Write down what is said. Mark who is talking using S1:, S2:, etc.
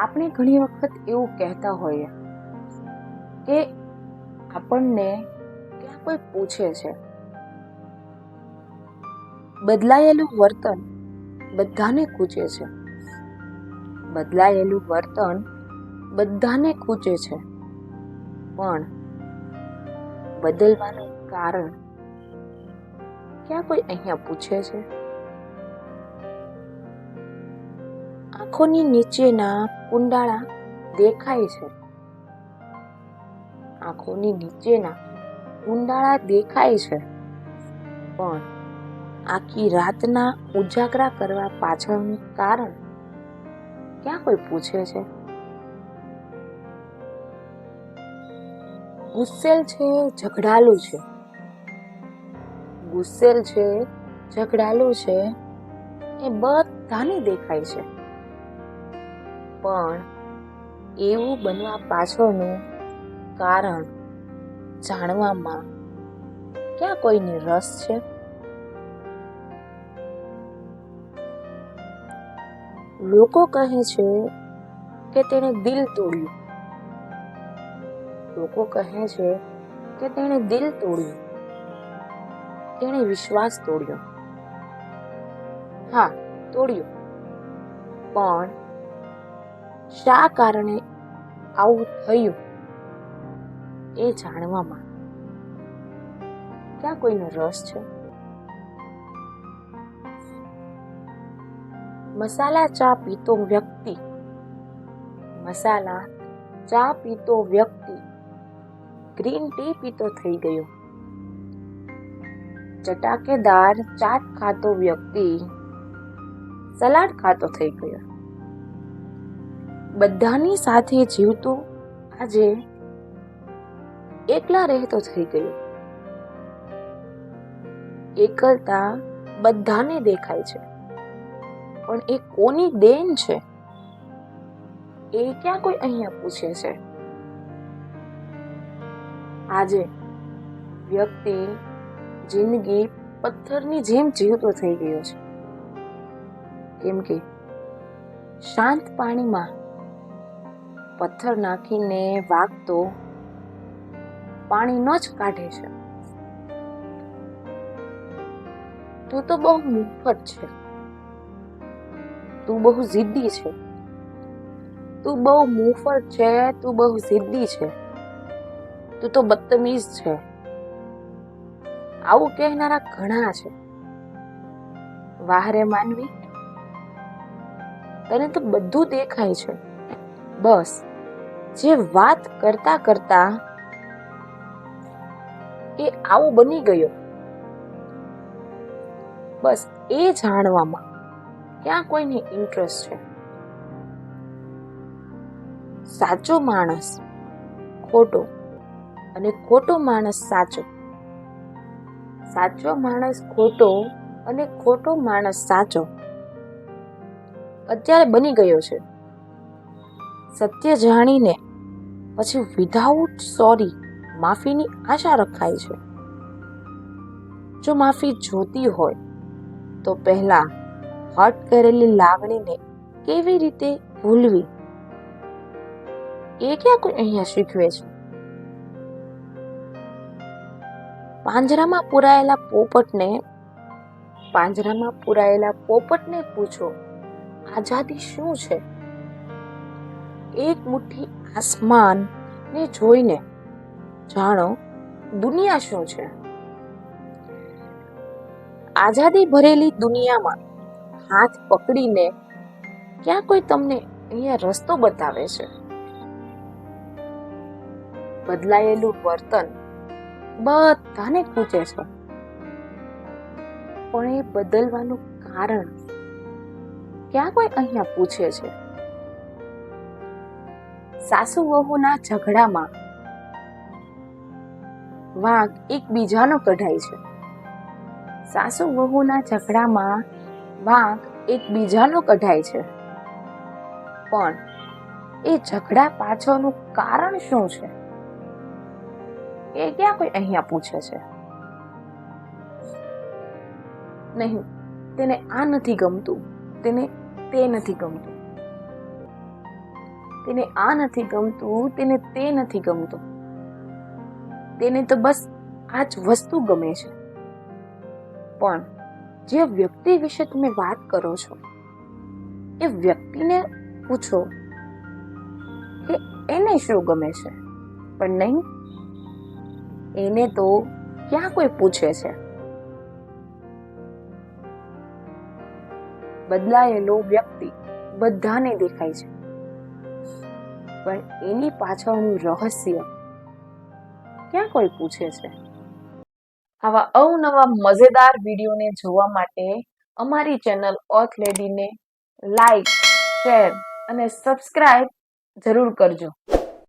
S1: આપણે ઘણી વખત એવું કહેતા હોઈએ કે આપણને ક્યાં કોઈ પૂછે છે. બદલાયેલું વર્તન બધાને ખૂચે છે. બદલાયેલું વર્તન બધાને ખૂચે છે. પણ બદલવાનું કારણ ક્યાં કોઈ અહીંયા પૂછે છે? આંખોની નીચેના કુંડાળા દેખાય છે. આંખોની નીચેના કુંડાળા દેખાય છે. પણ આખી રાતના ઉજાગરા કરવા પાછળનું કારણ ક્યાં કોઈ પૂછે છે? ગુસ્સેલ છે, ઝઘડાલું છે. ગુસ્સેલ છે, ઝઘડાલું છે, એ બધાને દેખાય છે. પણ એવું બનવા પાછળનું કારણ જાણવામાં ક્યાં કોઈને રસ છે? લોકો કહે છે કે તેણે દિલ તોડ્યું. લોકો કહે છે કે તેણે દિલ તોડ્યું. તેણે વિશ્વાસ તોડ્યો. હા, તોડ્યો. પણ શા કારણે આવું થયું એ જાણવામાં ક્યાં કોઈનો રસ છે? મસાલા ચા પીતો વ્યક્તિ, મસાલા ચા પીતો વ્યક્તિ, ગ્રીન ટી પીતો થઈ ગયો. ચટાકેદાર ચાટ ખાતો વ્યક્તિ, સલાડ ખાતો થઈ ગયો. બધાની સાથે જીવતો આજે એકલા રહેતો થઈ ગયો. એકલતા બધાને દેખાય છે, પણ એ કોની દેન છે? એ ક્યાં કોઈ અહીંયા પૂછે છે? આજે વ્યક્તિ જિંદગી પથ્થરની જેમ જીવતો થઈ ગયો છે. કેમ કે શાંત પાણીમાં પથ્થર નાખીને વાગતો પાણીનો જ કાઢે છે. તું તો બહુ મુફત છે. તું બહુ જિદ્દી છે. તું બહુ મુફત છે, તું બહુ જિદ્દી છે. તું તો બદતમીઝ છે. આવું કહેનારા ઘણા છે. વાહરે માનવી, તને તો બધું દેખાય છે. બસ. જે વાત કરતા કરતા એ આવું બની ગયો. બસ એ જાણવામાં ક્યાં કોઈને ઇન્ટરેસ્ટ છે? સાચો માણસ ખોટો અને ખોટો માણસ સાચો. સાચો માણસ ખોટો અને ખોટો માણસ સાચો અત્યારે બની ગયો છે. સત્ય જાણીને પછી વિધાઉટ સોરી માફીની આશા રખાય છે. જો માફી જોતી હોય, તો પહેલા હર્ટ કરેલી લાગણીને કેવી રીતે ભૂલવી? એ ક્યાં કોઈ અહીંયા શીખવે છે? પાંજરામાં પુરાયેલા પોપટને, પાંજરામાં પુરાયેલા પોપટને પૂછો, આઝાદી શું છે? એક મુઠ્ઠી આસમાન ને જોઈને જાણો દુનિયા શું છે? આઝાદી ભરેલી દુનિયામાં હાથ પકડીને ક્યાં કોઈ તમને અહીંયા રસ્તો બતાવે છે? બદલાયેલું વર્તન બધાને પૂછે છે. પણ એ બદલવાનું કારણ ક્યાં કોઈ અહીંયા પૂછે છે? સાસુ વહુના ઝઘડામાં વાંક એકબીજાનો કઢાય છે. સાસુ વહુના ઝઘડામાં વાંક એકબીજાનો કઢાય છે. પણ એ ઝઘડા પાછળનું કારણ શું છે? એ ક્યાં કોઈ અહીંયા પૂછે છે? નહીં, તેને આ નથી ગમતું. તેને તે નથી ગમતું. તેને આ નથી ગમતું, તેને તે નથી ગમતું. તેને તો બસ આ જ વસ્તુ ગમે છે. પણ જે વ્યક્તિ વિશે તમે વાત કરો છો, એ વ્યક્તિને પૂછો કે એને શું ગમે છે? પણ નહીં, એને તો ક્યાં કોઈ પૂછે છે? બદલાયેલો વ્યક્તિ બધાને દેખાય છે. પણ એની પાછળનું રહસ્ય ક્યાં કોઈ પૂછે છે? આવા અવનવા મજેદાર વિડીયોને જોવા માટે અમારી ચેનલ ઓથ લેડીને લાઈક, શેર અને સબસ્ક્રાઇબ જરૂર કરજો.